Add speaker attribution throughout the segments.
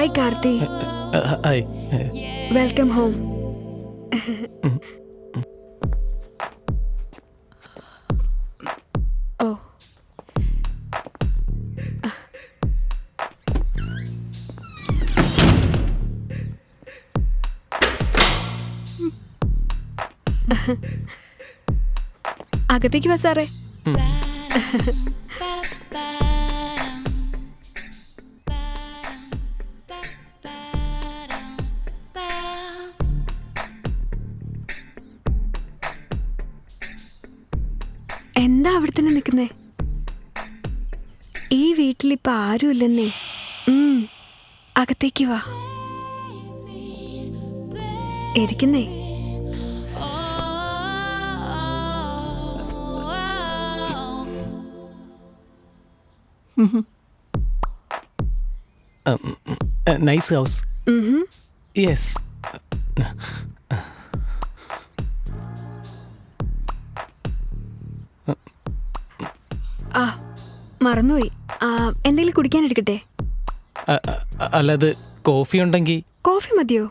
Speaker 1: Hi Karthi
Speaker 2: hi
Speaker 1: welcome home ഓ അകത്തേക്ക് വാ സാറേ ഇപ്പൊ ആരുമില്ലെന്നേ. അകത്തേക്ക് വാ. ഇരിക്കുന്നേ.
Speaker 2: Nice house. യെസ്
Speaker 1: ആ മറന്നുപോയി. എന്തെങ്കിലും കുടിക്കാൻ എടുക്കട്ടെ?
Speaker 2: അല്ലാതെ കോഫി ഉണ്ടെങ്കിൽ
Speaker 1: കോഫി മതിയോ?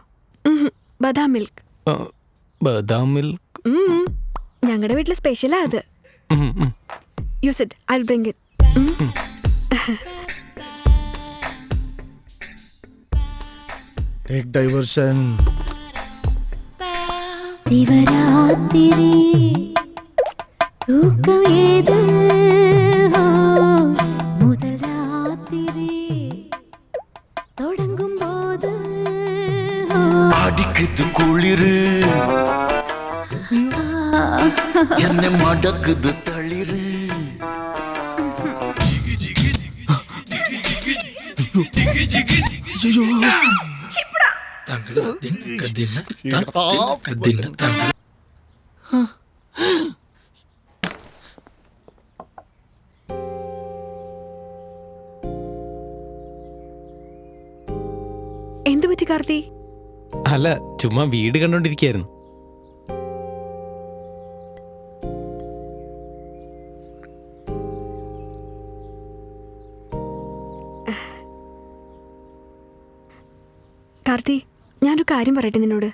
Speaker 1: ബദാം മിൽക്ക്.
Speaker 2: ബദാം മിൽക്ക്?
Speaker 1: ഞങ്ങളുടെ വീട്ടിലെ സ്പെഷ്യലാ അത്.
Speaker 3: Use it I bring it take diversion
Speaker 4: Shivaratri குளிரு என்னை மடக்குது தளிரு
Speaker 1: എന്തു പറ്റി കാർത്തി
Speaker 2: അല്ല ചുമ്മാ വീട് കണ്ടോണ്ടിരിക്കായിരുന്നു.
Speaker 1: കാർത്തി ഞാനൊരു കാര്യം പറയട്ടെ നിന്നോട്.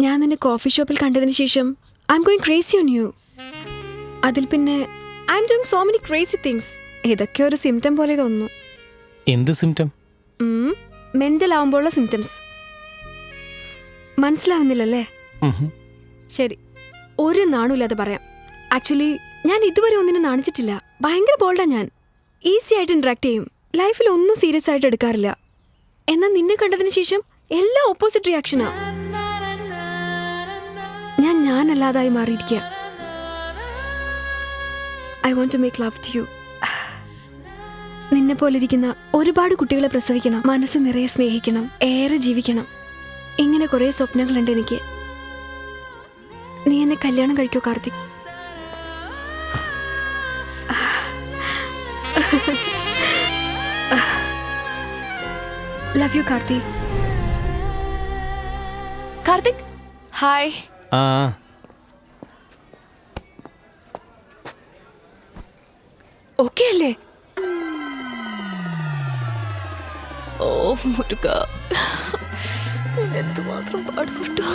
Speaker 1: ഞാൻ നിന്നെ കോഫി ഷോപ്പിൽ കണ്ടതിന് ശേഷം I'm going crazy on you അതിൽ പിന്നെ I'm doing so many crazy things ഇതൊക്കെ ഒരു സിംറ്റം പോലെ തോന്നുന്നു.
Speaker 2: എന്ത് സിംറ്റം
Speaker 1: മെന്റൽ ആവുമ്പോഴുള്ള സിംറ്റംസ് മനസ്സിലാവുന്നില്ലല്ലേ? ശരി. ഒരു നാണുമില്ലാതെ പറയാം. ആക്ച്വലി ഞാൻ ഇതുവരെ ഒന്നിനും നാണിച്ചിട്ടില്ല. ഭയങ്കര ബോൾഡാ ഞാൻ. ഈസി ആയിട്ട് ഇന്ററാക്ട് ചെയ്യും. ലൈഫിൽ ഒന്നും സീരിയസ് ആയിട്ട് എടുക്കാറില്ല. എന്നാൽ നിന്നെ കണ്ടതിന് ശേഷം എല്ലാം ഓപ്പോസിറ്റ് റിയാക്ഷനാ ഞാൻ ഞാനല്ലാതായി മാറിയിരിക്കുക I want to make love to you നിന്നെ പോലിരിക്കുന്ന ഒരുപാട് കുട്ടികളെ പ്രസവിക്കണം. മനസ്സ് നിറയെ സ്നേഹിക്കണം. ഏറെ ജീവിക്കണം. ഇങ്ങനെ കുറേ സ്വപ്നങ്ങളുണ്ട് എനിക്ക്. നീ എന്നെ കല്യാണം കഴിക്കോ Karthik? Love you Karthi
Speaker 5: Karthik hi.
Speaker 2: ആ.
Speaker 5: ഓക്കെ അല്ലേ? ഓ മുരുക. എന്തുമാത്രം പാടുപെട്ടു?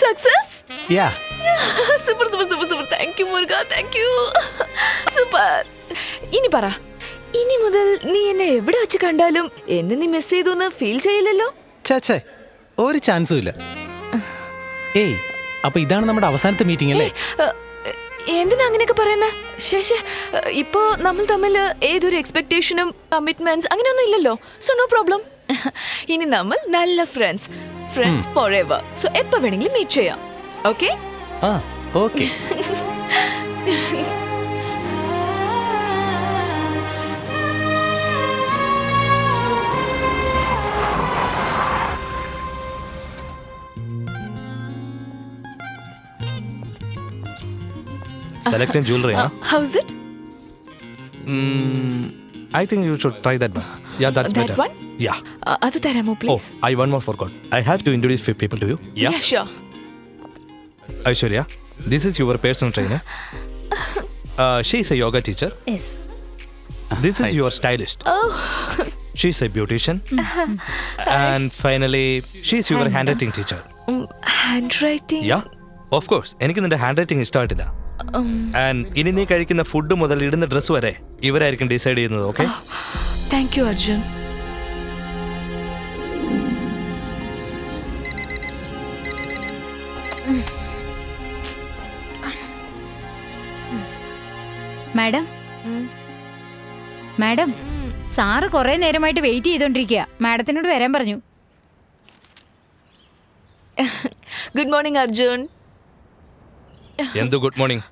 Speaker 5: Success
Speaker 2: yeah
Speaker 5: super super super super thank you Muruga. Thank you super ഇനി പറ. ഇനി മുതൽ നീ എന്നെ എവിടെ വെച്ച് കണ്ടാലും എന്നെ നീ മിസ് ചെയ്തു എന്ന് ഫീൽ ചെയ്യില്ലല്ലോ
Speaker 2: ചാച്ചേ ഒരു ചാൻസും ഇല്ല. ഏയ് അപ്പൊ ഇതാണ് നമ്മുടെ അവസാനത്തെ മീറ്റിംഗ് അല്ലേ?
Speaker 5: എന്തിനാ അങ്ങനെയൊക്കെ പറയുന്നത് ശേഷ ഇപ്പോ നമ്മൾ തമ്മിൽ ഏതൊരു എക്സ്പെക്ടേഷനും കമ്മിറ്റ്മെന്റ്സ് അങ്ങനെയൊന്നും ഇല്ലല്ലോ. സോ നോ പ്രോബ്ലം ഇനി നമ്മൾ നല്ല friends friends forever so എപ്പോ വേണമെങ്കിലും മീറ്റ് ചെയ്യാം. ഓക്കെ
Speaker 2: ആ
Speaker 6: okay select jewellery
Speaker 5: house it
Speaker 6: Mm, I think you should try that one. Yeah, that's
Speaker 5: That
Speaker 6: better.
Speaker 5: one?
Speaker 6: Yeah.
Speaker 5: അത് തരാമോ
Speaker 6: Oh,
Speaker 5: please
Speaker 6: I one more forgot. I have to introduce few people to you. Yeah.
Speaker 5: Sure
Speaker 6: Aishwarya, this is your personal trainer. Uh, she is a yoga teacher.
Speaker 5: Yes
Speaker 6: This is your stylist.
Speaker 5: Oh.
Speaker 6: She's a beautician and finally she's your handwriting
Speaker 5: teacher handwriting
Speaker 6: yeah of course എനിക്ക് നിന്റെ handwriting ഇഷ്ടമായിട്ടില്ല and ഇനി നീ കഴിക്കുന്ന food മുതൽ ഇടുന്ന dress വരെ ഇവരായിരിക്കും ഡിസൈഡ് ചെയ്യുന്നത് okay
Speaker 5: thank you Arjun.
Speaker 7: Madam. Madam sir കുറെ നേരമായിട്ട് വെയിറ്റ് ചെയ്തോണ്ടിരിക്കുക മാഡത്തിനോട് വരാൻ പറഞ്ഞു.
Speaker 5: Good morning Arjun.
Speaker 6: എന്തു ഗുഡ് മോർണിംഗ്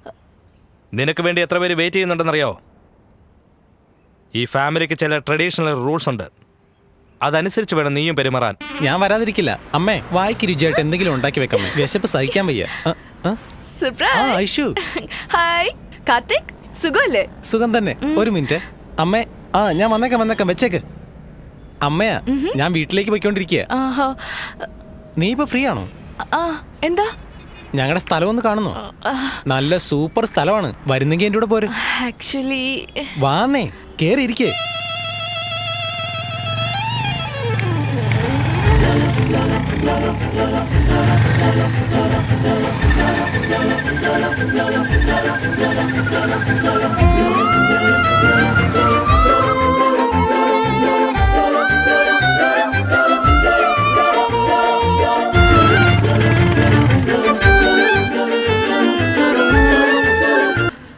Speaker 6: നിനക്ക് വേണ്ടി എത്ര പേര് വെയിറ്റ് ചെയ്യുന്നുണ്ടെന്നറിയോ ഈ ഫാമിലിക്ക് ചില ട്രഡീഷണൽ റൂൾസ് ഉണ്ട്. അതനുസരിച്ച് വേണം നീയും പെരുമാറാൻ.
Speaker 2: ഞാൻ വരാതിരിക്കില്ല. അമ്മേ വായിക്ക് രുചിയായിട്ട് എന്തെങ്കിലും ഉണ്ടാക്കി വെക്കമ്മേ വിശപ്പ് സഹിക്കാൻ വയ്യ. ആ, ആ. ഐഷു
Speaker 5: ഹായ് കാർത്തിക് സുഖമല്ലേ?
Speaker 2: സുഖം തന്നെ. ഒരു മിനിറ്റ്. അമ്മേ ആ ഞാൻ വന്നേക്കാം വന്നേക്കാം. വെച്ചേക്ക്. അമ്മയാ ഞാൻ വീട്ടിലേക്ക് പോയിക്കൊണ്ടിരിക്കുക
Speaker 5: ആഹാ.
Speaker 2: നീ ഇപ്പൊ ഫ്രീ ആണോ
Speaker 5: ആ എന്താ?
Speaker 2: ഞങ്ങളുടെ സ്ഥലം ഒന്ന് കാണുന്നു നല്ല സൂപ്പർ സ്ഥലമാണ്. വരുന്നെങ്കിൽ എന്റെ കൂടെ പോര്.
Speaker 5: ആക്ച്വലി
Speaker 2: വാന്നേ. കേറി ഇരിക്കേ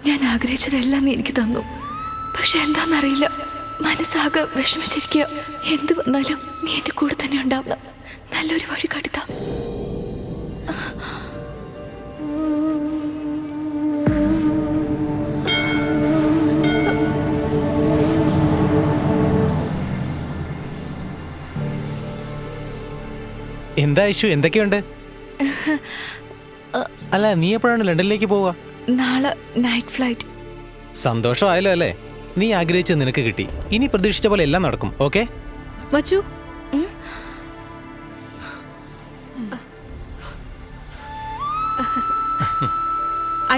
Speaker 5: ഞാൻ ആഗ്രഹിച്ചതെല്ലാം നീ എനിക്ക് തന്നു. എന്താണെന്നറിയില്ല മനസ്സാകെ വിഷമിച്ചിരിക്കുക. എന്ത് വന്നാലും നീ എന്റെ കൂടെ തന്നെ ഉണ്ടാവണം നല്ലൊരു വഴി കടുത്ത
Speaker 2: എന്താ ഐഷു എന്തൊക്കെയുണ്ട്? അല്ല നീ എപ്പോഴാണ് ലണ്ടനിലേക്ക് പോവാ
Speaker 5: നാളെ നൈറ്റ് ഫ്ലൈറ്റ്.
Speaker 2: സന്തോഷമായല്ലോ അല്ലേ? നീ ആഗ്രഹിച്ചത് നിനക്ക് കിട്ടി. ഇനി പ്രതീക്ഷിച്ച പോലെ എല്ലാം നടക്കും ഓക്കെ?
Speaker 1: മച്ചു?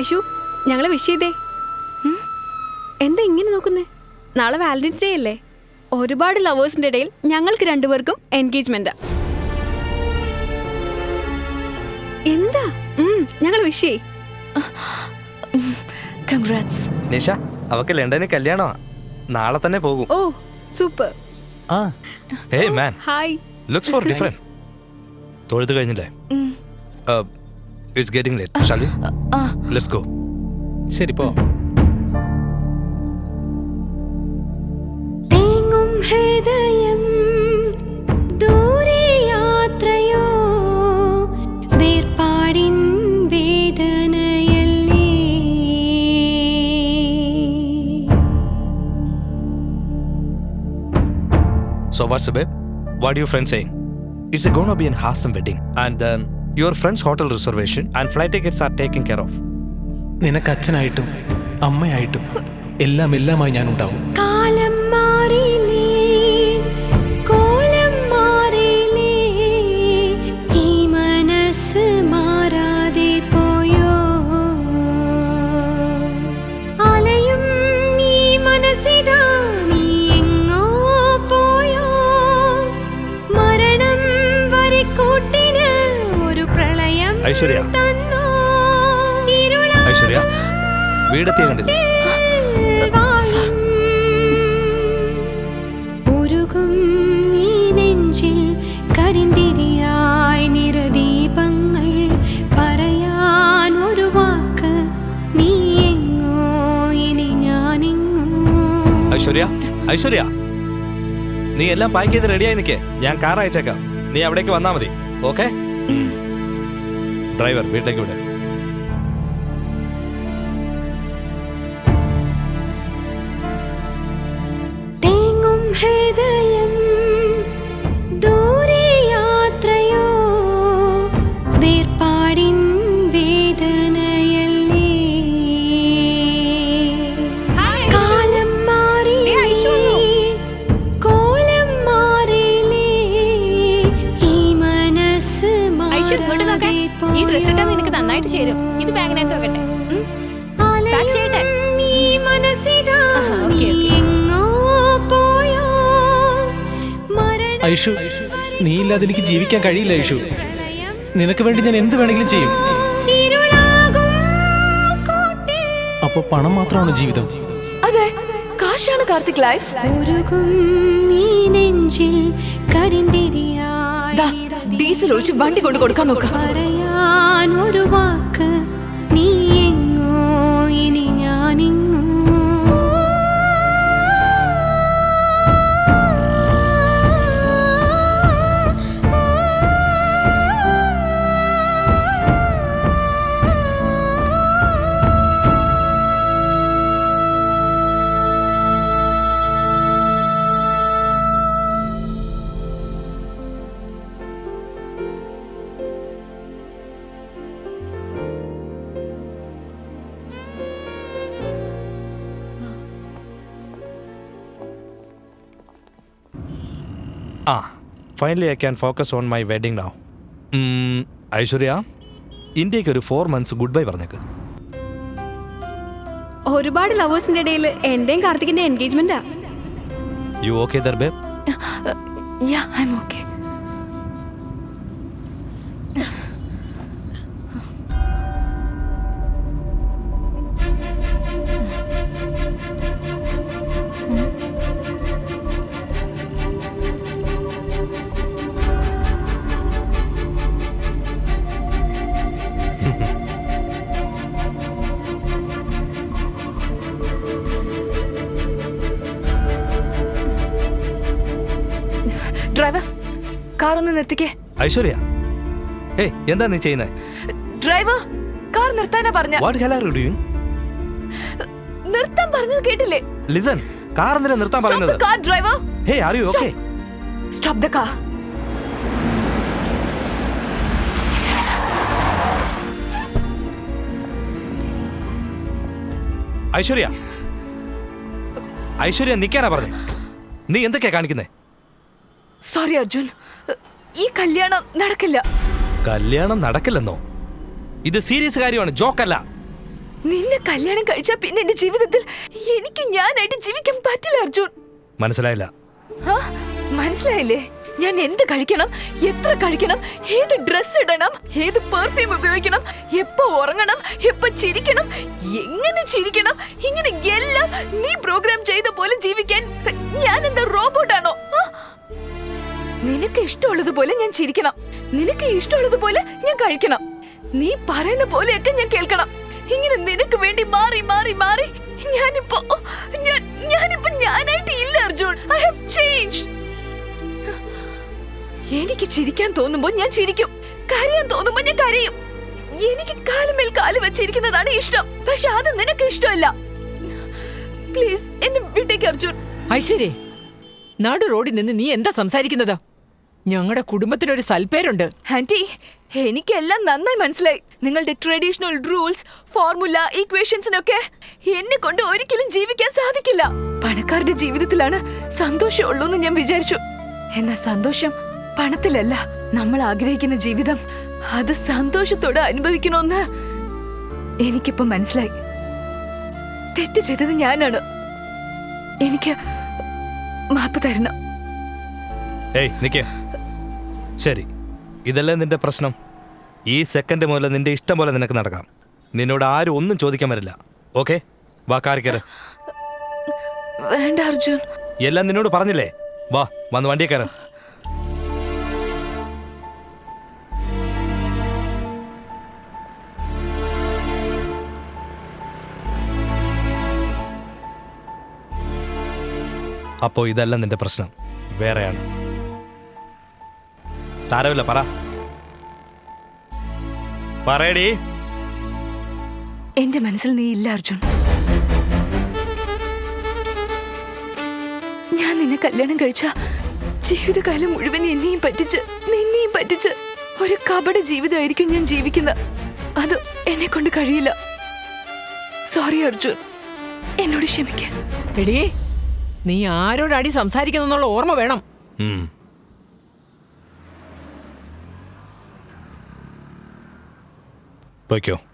Speaker 1: ഐഷു ഞങ്ങളെ വിഷ് ചെയ്തേ. എന്താ ഇങ്ങനെ നോക്കുന്നേ? നാളെ വാലന്റൈൻസ് ഡേ അല്ലേ? ഒരുപാട് ലവേഴ്സിന്റെ ഇടയിൽ ഞങ്ങൾക്ക് രണ്ടുപേർക്കും എൻഗേജ്മെന്റ് എന്താ? ഞങ്ങൾ വിഷ് ചെയ്
Speaker 5: കൺഗ്രാറ്റ്സ്
Speaker 6: നിഷ? അവക്ക് ലണ്ടനിൽ കല്യാണമാ. നാളെ തന്നെ പോകും.
Speaker 1: ഓ സൂപ്പർ.
Speaker 2: ആ
Speaker 6: hey man.
Speaker 1: Hi.
Speaker 6: Looks for different തൊഴുത് കഴിഞ്ഞില്ലേ? ഇറ്റ്സ് ഗെറ്റിംഗ് ലേറ്റ് ഷാലി
Speaker 5: ആ
Speaker 6: ലെറ്റ്സ് ഗോ
Speaker 2: ശരി പോ.
Speaker 3: തേങ്ങും ഹൃദയം
Speaker 6: What's up, babe? What your friends saying? It's gonna be an awesome wedding. And then your friend's hotel reservation and flight tickets are taken care of.
Speaker 2: നിനക്ക് അച്ഛനായിട്ടും അമ്മയായിട്ടും എല്ലാം എല്ലാമായി ഞാൻ
Speaker 3: കരിന്തിരിയായി നിറദീപങ്ങൾ പറയാൻ ഒരു വാക്ക്. നീ എങ്ങോ? ഇനി ഞാനെങ്ങോ?
Speaker 6: ഐശ്വര്യ ഐശ്വര്യ. നീ എല്ലാം പാക്ക് ചെയ്ത് റെഡിയായി നിൽക്കേ ഞാൻ കാർ അയച്ചേക്കാം. നീ അവിടേക്ക് വന്നാ മതി. ഓക്കെ ഡ്രൈവർ വീട്ടിലേക്ക് വിട്.
Speaker 7: ഓക്കേ, ഇത്
Speaker 3: എങ്ങോ പോയോ
Speaker 2: ഐഷു നീ ഇല്ലാതെ എനിക്ക് ജീവിക്കാൻ കഴിയില്ല ഐഷു. നിനക്ക് വേണ്ടി ഞാൻ എന്ത് വേണമെങ്കിലും ചെയ്യും. അപ്പൊ പണം മാത്രമാണ് ജീവിതം.
Speaker 5: അതെ കാശാണ് കാർത്തിക് ലൈഫ്.
Speaker 3: ഉരുകും
Speaker 5: ഡീസൽ ഒഴിച്ച് വണ്ടി കൊണ്ട് കൊടുക്കാൻ നോക്കാം.
Speaker 3: പറയാൻ ഒരു വാക്ക്
Speaker 6: finally I can focus on my wedding now Aishwarya ഇന്ത്യയ്ക്ക് ഒരു ഫോർ മന്ത്സ് ഗുഡ് ബൈ പറഞ്ഞേക്ക്.
Speaker 1: ഒരുപാട് ലവേഴ്സിന്റെ ഇടയിൽ എന്റെയും കാർത്തികിന്റെ എൻഗേജ്മെന്റാ
Speaker 6: യു ഓക്കെ ദർബേ
Speaker 5: Yeah, ഐ എം നിർത്തിക്കേ
Speaker 6: ഐശ്വര്യ. ഏയ് എന്താ നീ ചെയ്യുന്നത്
Speaker 5: ഡ്രൈവർ കാർ നിർത്താനാ പറഞ്ഞ.
Speaker 6: What hell are you doing
Speaker 5: നിർത്താൻ പറഞ്ഞത് കേട്ടില്ലേ?
Speaker 6: ലിസൺ കാർ എന്തിനാ നിർത്താൻ പറയുന്നത്?
Speaker 5: Car driver.
Speaker 6: Hey are you okay
Speaker 5: stop the car
Speaker 6: Aishwarya. Aishwarya നിക്കാനാ പറഞ്ഞേ. നീ എന്തൊക്കെയാ കാണിക്കുന്നേ?
Speaker 5: സോറി അർജുൻ. ഈ കല്യാണം നടക്കില്ല.
Speaker 6: കല്യാണം നടക്കില്ലെന്നോ? ഇത് സീരിയസ് കാര്യമാണ് ജോക്കല്ല.
Speaker 5: നിന്നെ കല്യാണം കഴിച്ചാ പിന്നെ എന്റെ ജീവിതത്തിൽ എനിക്ക് ഞാനായിട്ട് ജീവിക്കാൻ പറ്റില്ല അർജുൻ.
Speaker 6: മനസ്സിലായില്ല.
Speaker 5: ആ, മനസ്സിലായില്ലേ? ഞാൻ എന്ത് കഴിക്കണം എത്ര കഴിക്കണം ഏത് ഡ്രസ് ഇടണം ഏത് പെർഫ്യൂം ഉപയോഗിക്കണം എപ്പോ ഉറങ്ങണം എപ്പോ ചിരിക്കണം എങ്ങനെ ചിരിക്കണം ഇങ്ങനെ എല്ലാം നീ പ്രോഗ്രാം ചെയ്ത പോലെ ജീവിക്കാൻ ഞാൻ എന്താ റോബോട്ടാണോ ആ? നിനക്ക് ഇഷ്ടമുള്ളതുപോലെ ഞാൻ ചിരിക്കണം. നിനക്ക് ഇഷ്ടമുള്ളതുപോലെ ഞാൻ കഴിക്കണം. നീ പറയുന്ന പോലെയൊക്കെ ഞാൻ കേൾക്കണം. ഇങ്ങനെ നിനക്ക് വേണ്ടി മാറി മാറി മാറി ഞാനിപ്പോ ഞാൻ ഞാനിപ്പോ ഞാനായിട്ട് ഇല്ല അർജുൻ. ഐ ഹാവ് ചേഞ്ച് എനിക്ക് ചിരിക്കാൻ തോന്നുമ്പോ ഞാൻ ചിരിക്കും. കരയാൻ തോന്നുമ്പോ ഞാൻ കരയും. എനിക്ക് കാലുമേൽ കാൽ വെച്ചിരിക്കുന്നതാണ് ഇഷ്ടം. പക്ഷെ അത് നിനക്ക് ഇഷ്ടമല്ല. പ്ലീസ് എന്നെ വിട്ടേക്ക് അർജുൻ.
Speaker 8: ഐശ്വര്യ നാട് റോഡിൽ നിന്ന് നീ എന്താ സംസാരിക്കുന്നത്? ഞങ്ങളുടെ കുടുംബത്തിനൊരു സൽപ്പേരുണ്ട്
Speaker 5: ആന്റി എനിക്കെല്ലാം നന്നായി മനസ്സിലായി. നിങ്ങളുടെ ട്രഡീഷണൽ റൂൾസ് ഫോർമുല ഈക്വേഷൻസിനൊക്കെ എന്നെ കൊണ്ട് ഒരിക്കലും ജീവിക്കാൻ സാധിക്കില്ല. പണക്കാരുടെ ജീവിതത്തിലാണ് സന്തോഷമുള്ളൂ എന്ന് ഞാൻ വിചാരിച്ചു. എന്നാ സന്തോഷം പണത്തിലല്ല നമ്മൾ ആഗ്രഹിക്കുന്ന ജീവിതം അത് സന്തോഷത്തോടെ അനുഭവിക്കണമെന്ന് എനിക്കിപ്പോ മനസ്സിലായി. തെറ്റ് ചെയ്തത് ഞാനാണ്. എനിക്ക് മാപ്പ് തരണം.
Speaker 6: ഏയ് നിക്കേ. ശരി. ഇതല്ലേ നിന്റെ പ്രശ്നം? ഈ സെക്കൻഡ് മുതൽ നിന്റെ ഇഷ്ടം പോലെ നിനക്ക് നടക്കാം. നിന്നോട് ആരും ഒന്നും ചോദിക്കാൻ വരില്ല. ഓക്കെ വാ കാറിക്കറ്
Speaker 5: വേണ്ട അർജുൻ.
Speaker 6: എല്ലാം നിന്നോട് പറഞ്ഞില്ലേ? വാ വന്ന് വണ്ടിയെ കയറ. അപ്പോ ഇതല്ല നിന്റെ പ്രശ്നം. വേറെയാണ്. സാരമില്ല പറ. പറയടി.
Speaker 5: എന്റെ മനസ്സിൽ നീ ഇല്ല അർജുൻ. ഞാൻ നിന്നെ കല്യാണം കഴിച്ച ജീവിതകാലം മുഴുവൻ എന്നെയും പറ്റിച്ച് നിന്നെയും പറ്റിച്ച് ഒരു കപട ജീവിതമായിരിക്കും ഞാൻ ജീവിക്കുന്നത്. അത് എന്നെ കൊണ്ട് കഴിയില്ല. സോറി അർജുൻ. എന്നോട് ക്ഷമിക്ക.
Speaker 8: എടീ നീ ആരോടാടി സംസാരിക്കുന്നുള്ള ഓർമ്മ വേണം.
Speaker 6: Thank you.